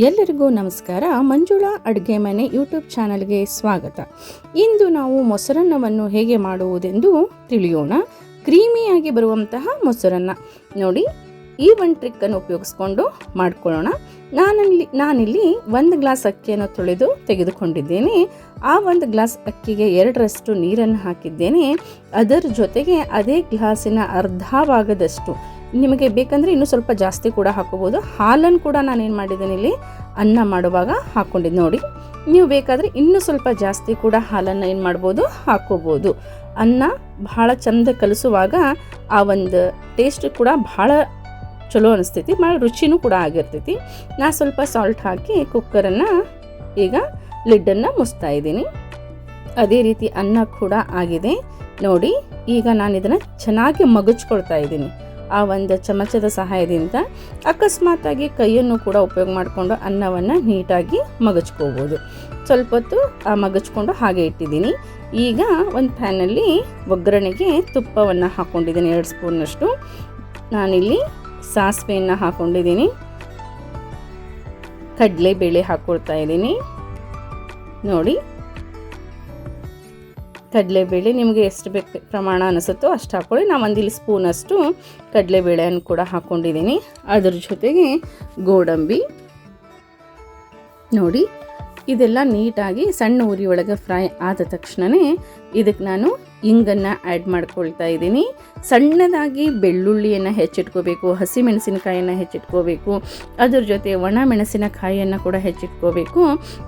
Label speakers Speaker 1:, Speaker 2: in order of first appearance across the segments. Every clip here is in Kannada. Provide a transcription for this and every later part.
Speaker 1: ಎಲ್ಲರಿಗೂ ನಮಸ್ಕಾರ. ಮಂಜುಳಾ ಅಡುಗೆ ಮನೆ ಯೂಟ್ಯೂಬ್ ಚಾನಲ್ಗೆ ಸ್ವಾಗತ. ಇಂದು ನಾವು ಮೊಸರನ್ನವನ್ನು ಹೇಗೆ ಮಾಡುವುದೆಂದು ತಿಳಿಯೋಣ. ಕ್ರೀಮಿಯಾಗಿ ಬರುವಂತಹ ಮೊಸರನ್ನ ನೋಡಿ, ಈ ಒಂದು ಟ್ರಿಕ್ಕನ್ನು ಉಪಯೋಗಿಸ್ಕೊಂಡು ಮಾಡ್ಕೊಳ್ಳೋಣ. ನಾನಲ್ಲಿ, ನಾನಿಲ್ಲಿ ಒಂದು ಗ್ಲಾಸ್ ಅಕ್ಕಿಯನ್ನು ತೊಳೆದು ತೆಗೆದುಕೊಂಡಿದ್ದೇನೆ. ಆ ಒಂದು ಗ್ಲಾಸ್ ಅಕ್ಕಿಗೆ ಎರಡರಷ್ಟು ನೀರನ್ನು ಹಾಕಿದ್ದೇನೆ. ಅದರ ಜೊತೆಗೆ ಅದೇ ಗ್ಲಾಸಿನ ಅರ್ಧ ಭಾಗದಷ್ಟು ನಿಮಗೆ ಬೇಕಂದರೆ ಇನ್ನೂ ಸ್ವಲ್ಪ ಜಾಸ್ತಿ ಕೂಡ ಹಾಕೋಬೋದು. ಹಾಲನ್ನು ಕೂಡ ನಾನೇನು ಮಾಡಿದ್ದೀನಿ ಇಲ್ಲಿ, ಅನ್ನ ಮಾಡುವಾಗ ಹಾಕ್ಕೊಂಡಿದ್ದು ನೋಡಿ. ನೀವು ಬೇಕಾದರೆ ಇನ್ನೂ ಸ್ವಲ್ಪ ಜಾಸ್ತಿ ಕೂಡ ಹಾಲನ್ನು ಏನು ಮಾಡ್ಬೋದು, ಹಾಕೋಬೋದು. ಅನ್ನ ಭಾಳ ಚಂದ ಕಲಿಸುವಾಗ ಆ ಒಂದು ಟೇಸ್ಟ್ ಕೂಡ ಭಾಳ ಚಲೋ ಅನಿಸ್ತೈತಿ, ಭಾಳ ರುಚಿನೂ ಕೂಡ ಆಗಿರ್ತೈತಿ. ನಾ ಸ್ವಲ್ಪ ಸಾಲ್ಟ್ ಹಾಕಿ ಕುಕ್ಕರನ್ನು ಈಗ ಲಿಡ್ಡನ್ನು ಮುಚ್ತಾ ಇದ್ದೀನಿ. ಅದೇ ರೀತಿ ಅನ್ನ ಕೂಡ ಆಗಿದೆ. ನೋಡಿ, ಈಗ ನಾನು ಇದನ್ನು ಚೆನ್ನಾಗಿ ಮಗುಚ್ಕೊಳ್ತಾ ಇದ್ದೀನಿ. ಆ ಒಂದು ಚಮಚದ ಸಹಾಯದಿಂದ ಅಕಸ್ಮಾತಾಗಿ ಕೈಯನ್ನು ಕೂಡ ಉಪಯೋಗ ಮಾಡಿಕೊಂಡು ಅನ್ನವನ್ನು ನೀಟಾಗಿ ಮಗಚ್ಕೋಬೋದು. ಸ್ವಲ್ಪ ಹೊತ್ತು ಮಗಚ್ಕೊಂಡು ಹಾಗೆ ಇಟ್ಟಿದ್ದೀನಿ. ಈಗ ಒಂದು ಪ್ಯಾನಲ್ಲಿ ಒಗ್ಗರಣೆಗೆ ತುಪ್ಪವನ್ನು ಹಾಕ್ಕೊಂಡಿದ್ದೀನಿ, ಎರಡು ಸ್ಪೂನಷ್ಟು. ನಾನಿಲ್ಲಿ ಸಾಸಿವೆಯನ್ನು ಹಾಕ್ಕೊಂಡಿದ್ದೀನಿ. ಕಡಲೆಬೇಳೆ ಹಾಕ್ಕೊಳ್ತಾ ಇದ್ದೀನಿ. ನೋಡಿ ಕಡಲೆಬೇಳೆ ನಿಮಗೆ ಎಷ್ಟು ಬೇಕು ಪ್ರಮಾಣ ಅನಿಸುತ್ತೋ ಅಷ್ಟು ಹಾಕ್ಕೊಳ್ಳಿ ನಾನು ಒಂದಿಲ್ಲಿ ಸ್ಪೂನಷ್ಟು ಕಡಲೆಬೇಳೆಯನ್ನು ಕೂಡ ಹಾಕ್ಕೊಂಡಿದ್ದೀನಿ ಅದ್ರ ಜೊತೆಗೆ ಗೋಡಂಬಿ. ನೋಡಿ ಇದೆಲ್ಲ ನೀಟಾಗಿ ಸಣ್ಣ ಉರಿ ಒಳಗೆ ಫ್ರೈ ಆದ ತಕ್ಷಣವೇ ಇದಕ್ಕೆ ನಾನು ಇಂಗನ್ನು ಆ್ಯಡ್ ಮಾಡ್ಕೊಳ್ತಾ ಇದ್ದೀನಿ. ಸಣ್ಣದಾಗಿ ಬೆಳ್ಳುಳ್ಳಿಯನ್ನು ಹೆಚ್ಚಿಟ್ಕೋಬೇಕು ಹಸಿಮೆಣಸಿನಕಾಯಿಯನ್ನು ಹೆಚ್ಚಿಟ್ಕೋಬೇಕು, ಅದ್ರ ಜೊತೆ ಒಣ ಮೆಣಸಿನಕಾಯಿಯನ್ನು ಕೂಡ ಹೆಚ್ಚಿಟ್ಕೋಬೇಕು.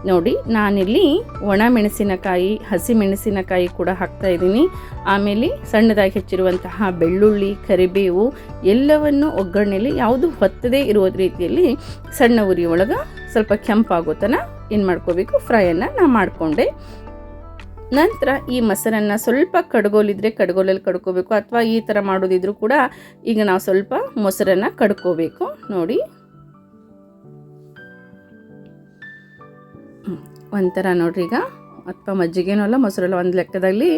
Speaker 1: ನೋಡಿ, ನಾನಿಲ್ಲಿ ಒಣ ಮೆಣಸಿನಕಾಯಿ ಹಸಿಮೆಣಸಿನಕಾಯಿ ಕೂಡ ಹಾಕ್ತಾ ಇದ್ದೀನಿ. ಆಮೇಲೆ ಸಣ್ಣದಾಗಿ ಹೆಚ್ಚಿರುವಂತಹ ಬೆಳ್ಳುಳ್ಳಿ, ಕರಿಬೇವು ಎಲ್ಲವನ್ನು ಒಗ್ಗರಣೆಯಲ್ಲಿ ಯಾವುದು ಹೊತ್ತದೇ ಇರುವ ರೀತಿಯಲ್ಲಿ ಸಣ್ಣ ಉರಿ ಒಳಗೆ ಸ್ವಲ್ಪ ಕೆಂಪಾಗೋ ತನ ಏನು ಮಾಡ್ಕೋಬೇಕು? ಫ್ರೈಯನ್ನು ನಾ ಮಾಡಿಕೊಂಡೆ. ನಂತರ ಈ ಮೊಸರನ್ನು ಸ್ವಲ್ಪ ಕಡ್ಗೋಲಿದ್ರೆ ಕಡ್ಗೋಲಲ್ಲಿ ಕಡ್ಕೋಬೇಕು, ಅಥವಾ ಈ ಥರ ಮಾಡೋದಿದ್ರೂ ಕೂಡ ಈಗ ನಾವು ಸ್ವಲ್ಪ ಮೊಸರನ್ನು ಕಡ್ಕೋಬೇಕು. ನೋಡಿ. ಒಂಥರ ನೋಡ್ರಿ ಈಗ. ಅಥವಾ ಮಜ್ಜಿಗೆನೂ ಅಲ್ಲ, ಮೊಸರಲ್ಲ ಒಂದು ಲೆಕ್ಕದಲ್ಲಿ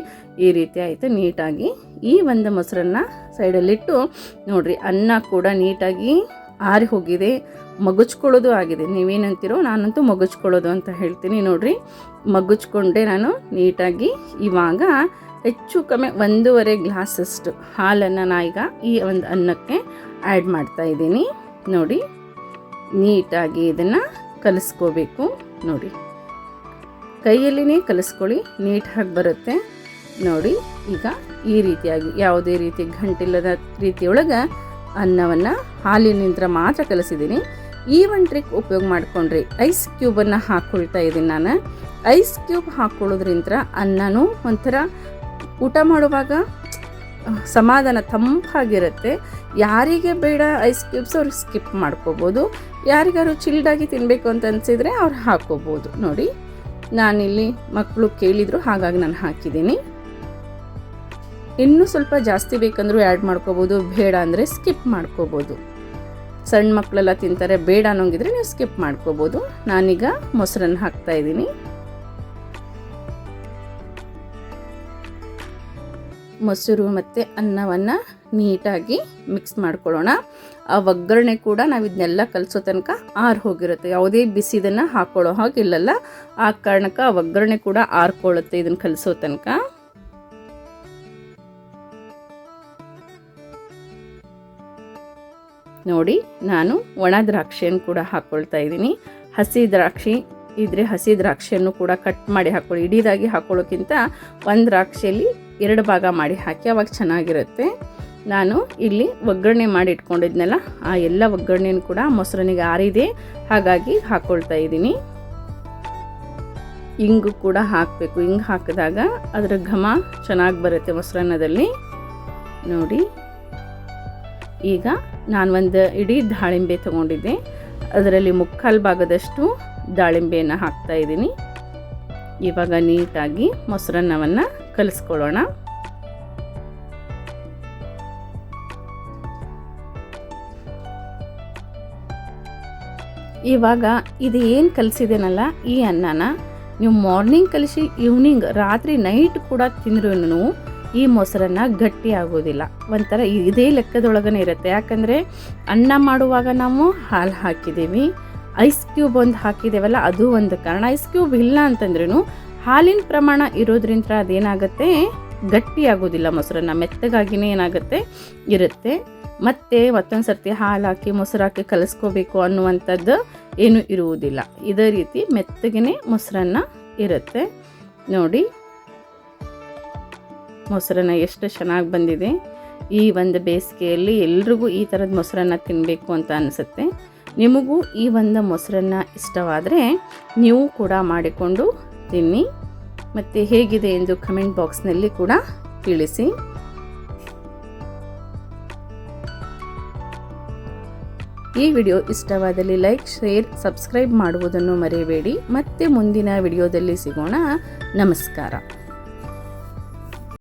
Speaker 1: ಈ ರೀತಿ ಆಯಿತು ನೀಟಾಗಿ. ಈ ಒಂದು ಮೊಸರನ್ನ ಸೈಡಲ್ಲಿಟ್ಟು ನೋಡ್ರಿ, ಅನ್ನ ಕೂಡ ನೀಟಾಗಿ ಆರಿ ಹೋಗಿದೆ ಮಗುಚ್ಕೊಳ್ಳೋದು ಆಗಿದೆ. ನೀವೇನಂತೀರೋ ನಾನಂತೂ ಮಗುಚ್ಕೊಳ್ಳೋದು ಅಂತ ಹೇಳ್ತೀನಿ ನೋಡ್ರಿ. ಮಗುಚ್ಕೊಂಡೆ ನಾನು ನೀಟಾಗಿ. ಇವಾಗ ಹೆಚ್ಚು ಕಮ್ಮಿ ಒಂದೂವರೆ ಗ್ಲಾಸಷ್ಟು ಹಾಲನ್ನು ನಾ ಈಗ ಈ ಒಂದು ಅನ್ನಕ್ಕೆ ಆ್ಯಡ್ ಮಾಡ್ತಾ ಇದ್ದೀನಿ. ನೋಡಿ, ನೀಟಾಗಿ ಇದನ್ನು ಕಲಿಸ್ಕೋಬೇಕು ನೋಡಿ. ಕೈಯಲ್ಲಿನೇ ಕಲಿಸ್ಕೊಳ್ಳಿ, ನೀಟಾಗಿ ಬರುತ್ತೆ. ನೋಡಿ, ಈಗ ಈ ರೀತಿಯಾಗಿ ಯಾವುದೇ ರೀತಿ ಗಂಟಿಲ್ಲದ ರೀತಿಯೊಳಗೆ ಅನ್ನವನ್ನು ಹಾಲಿನಿಂದ ಮಾತ್ರ ಕಲಿಸಿದ್ದೀನಿ. ಈ ಒಂದು ಟ್ರಿಕ್ ಉಪಯೋಗ ಮಾಡ್ಕೊಂಡ್ರಿ. ಐಸ್ ಕ್ಯೂಬನ್ನು ಹಾಕ್ಕೊಳ್ತಾ ಇದ್ದೀನಿ ನಾನು. ಐಸ್ ಕ್ಯೂಬ್ ಹಾಕ್ಕೊಳ್ಳೋದ್ರಿಂದ ಅನ್ನನೂ ಒಂಥರ ಊಟ ಮಾಡುವಾಗ ಸಮಾಧಾನ ತಂಪಾಗಿರುತ್ತೆ. ಯಾರಿಗೆ ಬೇಡ ಐಸ್ ಕ್ಯೂಬ್ಸ್ ಅವ್ರು ಸ್ಕಿಪ್ ಮಾಡ್ಕೋಬೋದು. ಯಾರಿಗಾರು ಚಿಲ್ಡಾಗಿ ತಿನ್ನಬೇಕು ಅಂತ ಅನಿಸಿದರೆ ಅವ್ರು ಹಾಕ್ಕೋಬೋದು ನೋಡಿ, ನಾನಿಲ್ಲಿ ಮಕ್ಕಳು ಕೇಳಿದರು, ಹಾಗಾಗಿ ನಾನು ಹಾಕಿದ್ದೀನಿ. ಇನ್ನೂ ಸ್ವಲ್ಪ ಜಾಸ್ತಿ ಬೇಕಂದ್ರೂ ಆ್ಯಡ್ ಮಾಡ್ಕೋಬೋದು, ಬೇಡ ಅಂದರೆ ಸ್ಕಿಪ್ ಮಾಡ್ಕೋಬೋದು. ಸಣ್ಣ ಮಕ್ಕಳೆಲ್ಲ ತಿಂತಾರೆ, ಬೇಡ ಅನ್ನೋಂಗಿದ್ರೆ ನೀವು ಸ್ಕಿಪ್ ಮಾಡ್ಕೋಬೋದು. ನಾನೀಗ ಮೊಸರನ್ನು ಹಾಕ್ತಾ ಇದ್ದೀನಿ. ಮೊಸರು ಮತ್ತು ಅನ್ನವನ್ನು ನೀಟಾಗಿ ಮಿಕ್ಸ್ ಮಾಡ್ಕೊಳ್ಳೋಣ. ಆ ಒಗ್ಗರಣೆ ಕೂಡ ನಾವು ಇದನ್ನೆಲ್ಲ ಕಲಿಸೋ ತನಕ ಆರು ಹೋಗಿರುತ್ತೆ. ಯಾವುದೇ ಬಿಸಿದನ್ನು ಹಾಕ್ಕೊಳ್ಳೋ ಹಾಗಿಲ್ಲಲ್ಲ, ಆ ಕಾರಣಕ್ಕೆ ಆ ಒಗ್ಗರಣೆ ಕೂಡ ಆರ್ಕೊಳ್ಳುತ್ತೆ ಇದನ್ನು ಕಲಿಸೋ ತನಕ. ನೋಡಿ ನಾನು ಒಣ ದ್ರಾಕ್ಷಿಯನ್ನು ಕೂಡ ಹಾಕ್ಕೊಳ್ತಾ ಇದ್ದೀನಿ. ಹಸಿ ದ್ರಾಕ್ಷಿ ಇದ್ರೆ ಹಸಿ ದ್ರಾಕ್ಷಿಯನ್ನು ಕೂಡ ಕಟ್ ಮಾಡಿ ಹಾಕ್ಕೊಳ್ಳಿ ಇಡೀದಾಗಿ ಹಾಕೊಳ್ಳೋಕ್ಕಿಂತ ಒಂದು ದ್ರಾಕ್ಷಿಯಲ್ಲಿ ಎರಡು ಭಾಗ ಮಾಡಿ ಹಾಕಿ ಅವಾಗ ಚೆನ್ನಾಗಿರುತ್ತೆ. ನಾನು ಇಲ್ಲಿ ಒಗ್ಗರಣೆ ಮಾಡಿ ಇಟ್ಕೊಂಡಿದ್ನಲ್ಲ, ಆ ಎಲ್ಲ ಒಗ್ಗರಣೆಯನ್ನು ಕೂಡ ಮೊಸರನಿಗೆ ಆರಿದೆ. ಹಾಗಾಗಿ ಹಾಕ್ಕೊಳ್ತಾ ಇದ್ದೀನಿ. ಇಂಗು ಕೂಡ ಹಾಕಬೇಕು. ಇಂಗು ಹಾಕಿದಾಗ ಅದರ ಘಮ ಚೆನ್ನಾಗಿ ಬರುತ್ತೆ ಮೊಸರನ್ನದಲ್ಲಿ. ನೋಡಿ. ಈಗ ನಾನು ಒಂದು ಇಡೀ ದಾಳಿಂಬೆ ತಗೊಂಡಿದ್ದೆ. ಅದರಲ್ಲಿ ಮುಕ್ಕಾಲು ಭಾಗದಷ್ಟು ದಾಳಿಂಬೆಯನ್ನು ಹಾಕ್ತಾ ಇದ್ದೀನಿ. ಇವಾಗ ನೀಟಾಗಿ ಮೊಸರನ್ನವನ್ನು ಕಲಿಸ್ಕೊಳ್ಳೋಣ. ಇವಾಗ ಇದು ಏನು ಕಲಿಸಿದೇನಲ್ಲ, ಈ ಅನ್ನನ ನೀವು ಮಾರ್ನಿಂಗ್ ಕಲಿಸಿ, ಈವ್ನಿಂಗ್, ರಾತ್ರಿ, ನೈಟ್ ಕೂಡ ತಿಂದ್ರೂ ಈ ಮೊಸರನ್ನ ಗಟ್ಟಿ ಆಗೋದಿಲ್ಲ. ಒಂಥರ ಇದೇ ಲೆಕ್ಕದೊಳಗನೆ ಇರುತ್ತೆ. ಯಾಕಂದರೆ ಅನ್ನ ಮಾಡುವಾಗ ನಾವು ಹಾಲು ಹಾಕಿದ್ದೀವಿ. ಐಸ್ ಕ್ಯೂಬ್ ಒಂದು ಹಾಕಿದ್ದೇವಲ್ಲ, ಅದು ಒಂದು ಕಾರಣ. ಐಸ್ ಕ್ಯೂಬ್ ಇಲ್ಲ ಅಂತಂದ್ರೂ ಹಾಲಿನ ಪ್ರಮಾಣ ಇರೋದ್ರಿಂದ ಅದೇನಾಗುತ್ತೆ? ಗಟ್ಟಿ ಆಗೋದಿಲ್ಲ ಮೊಸರನ್ನ. ಮೆತ್ತಗಾಗಿನೇ ಏನಾಗುತ್ತೆ? ಇರುತ್ತೆ. ಮತ್ತೆ ಮತ್ತೊಂದು ಸರ್ತಿ ಹಾಲು ಹಾಕಿ, ಮೊಸರು ಹಾಕಿ ಕಲಿಸ್ಕೋಬೇಕು ಅನ್ನುವಂಥದ್ದು ಏನೂ ಇರುವುದಿಲ್ಲ. ಇದೇ ರೀತಿ ಮೆತ್ತಗೆ ಮೊಸರನ್ನ ಇರುತ್ತೆ. ನೋಡಿ ಮೊಸರನ್ನ ಎಷ್ಟು ಚೆನ್ನಾಗಿ ಬಂದಿದೆ. ಈ ಒಂದು ಬೇಸಿಗೆಯಲ್ಲಿ ಎಲ್ರಿಗೂ ಈ ಥರದ ಮೊಸರನ್ನ ತಿನ್ನಬೇಕು ಅಂತ ಅನಿಸುತ್ತೆ. ನಿಮಗೂ ಈ ಒಂದು ಮೊಸರನ್ನ ಇಷ್ಟವಾದರೆ ನೀವು ಕೂಡ ಮಾಡಿಕೊಂಡು ತಿನ್ನಿ. ಮತ್ತು ಹೇಗಿದೆ ಎಂದು ಕಮೆಂಟ್ ಬಾಕ್ಸ್ನಲ್ಲಿ ಕೂಡ ತಿಳಿಸಿ. ಈ ವಿಡಿಯೋ ಇಷ್ಟವಾದಲ್ಲಿ ಲೈಕ್, ಶೇರ್, ಸಬ್ಸ್ಕ್ರೈಬ್ ಮಾಡುವುದನ್ನು ಮರೆಯಬೇಡಿ. ಮತ್ತೆ ಮುಂದಿನ ವಿಡಿಯೋದಲ್ಲಿ ಸಿಗೋಣ. ನಮಸ್ಕಾರ.